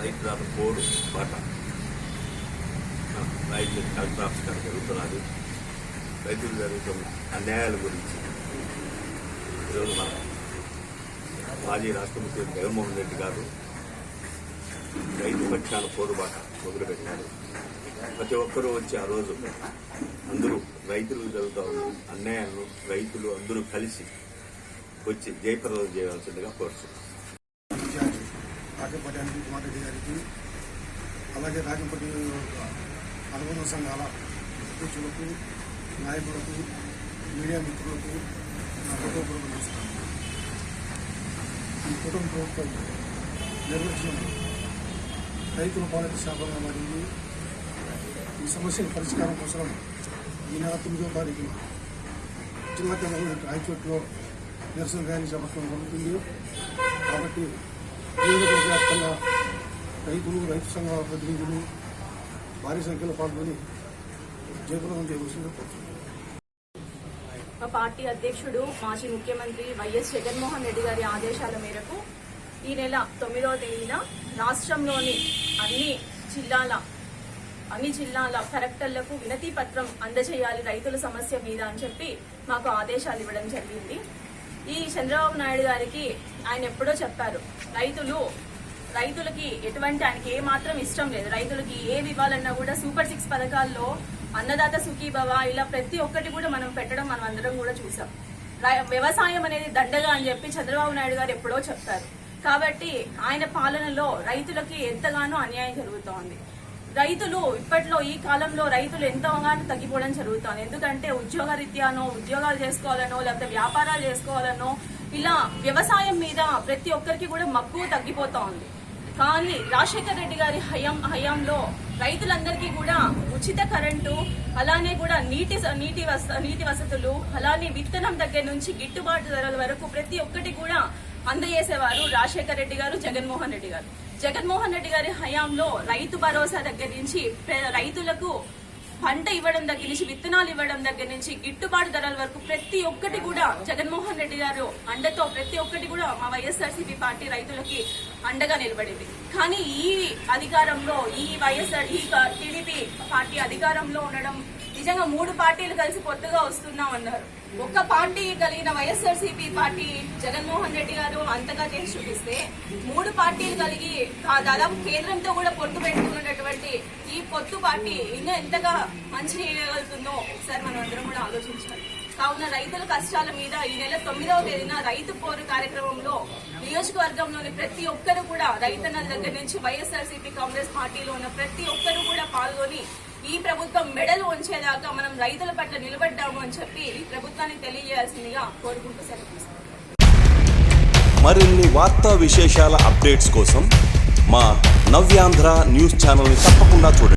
రైతు రాత పోడు పాట రైతు కలెక్టర్ ఆఫీస్ కాడ జరుగుతున్నది. రైతులు జరుగుతున్న అన్యాయాల గురించి. ఈరోజు మన మాజీ రాష్ట్ర ముఖ్యమంత్రి జగన్మోహన్ రెడ్డి గారు రైతు పక్షాల పోరుబాట మొదలుపెట్టారు. ప్రతి ఒక్కరూ వచ్చి ఆ రోజు అందరూ రైతులు జరుగుతూ ఉన్న అన్యాయాలను రైతులు అందరూ కలిసి వచ్చి జయప్రదం చేయాల్సిందిగా కోరుతున్నాం రాజంపటి కుమారెడ్డి గారికి అలాగే రాజంపటి అనుబంధ సంఘాల అధ్యక్షులకు నాయకులకు మీడియా మిత్రులకు నా కుటుంబ నమస్కారం ఈ కుటుంబ ప్రభుత్వం నిర్వహించిన రైతుల పాలక శాపంగా మారింది ఈ సమస్యల పరిష్కారం కోసం ఈ నెల తొమ్మిదో తారీఖున జిల్లా కేంద్రం రాయచోట్లో నిరసన ర్యాలీ చేపట్టడం జరుగుతుంది. కాబట్టి నియోజకవర్గ రైతులు రైతు సంఘాల ప్రతినిధులు భారీ సంఖ్యలో పాల్గొని జయప్రదం చేయవలసిందిగా కోరుతున్నాను. మా పార్టీ అధ్యక్షుడు మాజీ ముఖ్యమంత్రి వైఎస్ జగన్మోహన్ రెడ్డి గారి ఆదేశాల మేరకు ఈ నెల తొమ్మిదవ తేదీన రాష్ట్రంలోని అన్ని జిల్లాల అన్ని జిల్లాల కలెక్టర్లకు వినతి పత్రం అందజేయాలి రైతుల సమస్య మీద అని చెప్పి మాకు ఆదేశాలు ఇవ్వడం జరిగింది. ఈ చంద్రబాబు నాయుడు గారికి ఆయన ఎప్పుడో చెప్పారు రైతులు రైతులకి ఎటువంటి ఆయనకి ఏ మాత్రం ఇష్టం లేదు. రైతులకి ఏది ఇవ్వాలన్నా కూడా సూపర్ సిక్స్ పథకాల్లో అన్నదాత సుఖీభవ ఇలా ప్రతి ఒక్కటి కూడా మనం పెట్టడం మనం అందరం కూడా చూసాం. వ్యవసాయం అనేది దండగా అని చెప్పి చంద్రబాబు నాయుడు గారు ఎప్పుడో చెప్పారు. కాబట్టి ఆయన పాలనలో రైతులకి ఎంతగానో అన్యాయం జరుగుతోంది. రైతులు ఇప్పట్లో ఈ కాలంలో రైతులు ఎంతగానో తగ్గిపోవడం జరుగుతుంది. ఎందుకంటే ఉద్యోగరీత్యానో ఉద్యోగాలు చేసుకోవాలనో లేకపోతే వ్యాపారాలు చేసుకోవాలనో ఇలా వ్యవసాయం మీద ప్రతి ఒక్కరికి కూడా మక్కువ తగ్గిపోతా ఉంది కానీ రాజశేఖర రెడ్డి గారి హయాం హయాంలో రైతులందరికీ కూడా ఉచిత కరెంటు అలానే కూడా నీటి స- నీటి వస- నీటి వసతులు అలానే విత్తనం దగ్గర నుంచి గిట్టుబాటు ధరల వరకు ప్రతి ఒక్కటి కూడా అందజేసేవారు రాజశేఖర రెడ్డి గారు జగన్మోహన్ రెడ్డి గారు. జగన్మోహన్ రెడ్డి గారి హయాంలో రైతు భరోసా దగ్గర నుంచి రైతులకు పంట ఇవ్వడం దగ్గర నుంచి విత్తనాలు ఇవ్వడం దగ్గర నుంచి గిట్టుబాటు ధరల వరకు ప్రతి ఒక్కటి కూడా జగన్మోహన్ రెడ్డి గారు అండతో ప్రతి ఒక్కటి కూడా మా వైఎస్ఆర్సీపీ పార్టీ రైతులకి అండగా నిలబడింది. కానీ ఈ అధికారంలో ఈ వైఎస్ఆర్ ఈ టీడీపీ పార్టీ అధికారంలో ఉండడం నిజంగా మూడు పార్టీలు కలిసి పొత్తుగా వస్తున్నాం అన్నారు. ఒక్క పార్టీ కలిగిన వైఎస్ఆర్సీపీ పార్టీ జగన్మోహన్ రెడ్డి గారు అంతగా చేసి చూపిస్తే మూడు పార్టీలు కలిగి ఆ దాదాపు కేంద్రంతో కూడా పొత్తు పెట్టుకున్నటువంటి ఈ పొత్తు పార్టీ ఇంకా ఎంతగా మంచి చేయగలుగుతుందో ఒకసారి మనం అందరం కూడా ఆలోచించాలి. కావున రైతుల కష్టాల మీద ఈ నెల తొమ్మిదవ తేదీన రైతు పోరు కార్యక్రమంలో నియోజకవర్గంలోని ప్రతి ఒక్కరు కూడా రైతన్నల దగ్గర నుంచి వైఎస్ఆర్సీపీ కాంగ్రెస్ పార్టీలో ఉన్న ప్రతి ఒక్కరు కూడా పాల్గొని ఈ ప్రభుత్వం మెడలు ఉంచేదాకా మనం రైతుల పట్ల నిలబడ్డాము అని చెప్పి ఈ ప్రభుత్వాన్ని తెలియజేయాల్సిందిగా కోరుకుంటూ సెలవు మరిన్ని వార్తా విశేషాల అప్డేట్స్ కోసం మా నవ్యాంధ్ర న్యూస్ ఛానల్ని తప్పకుండా చూడండి.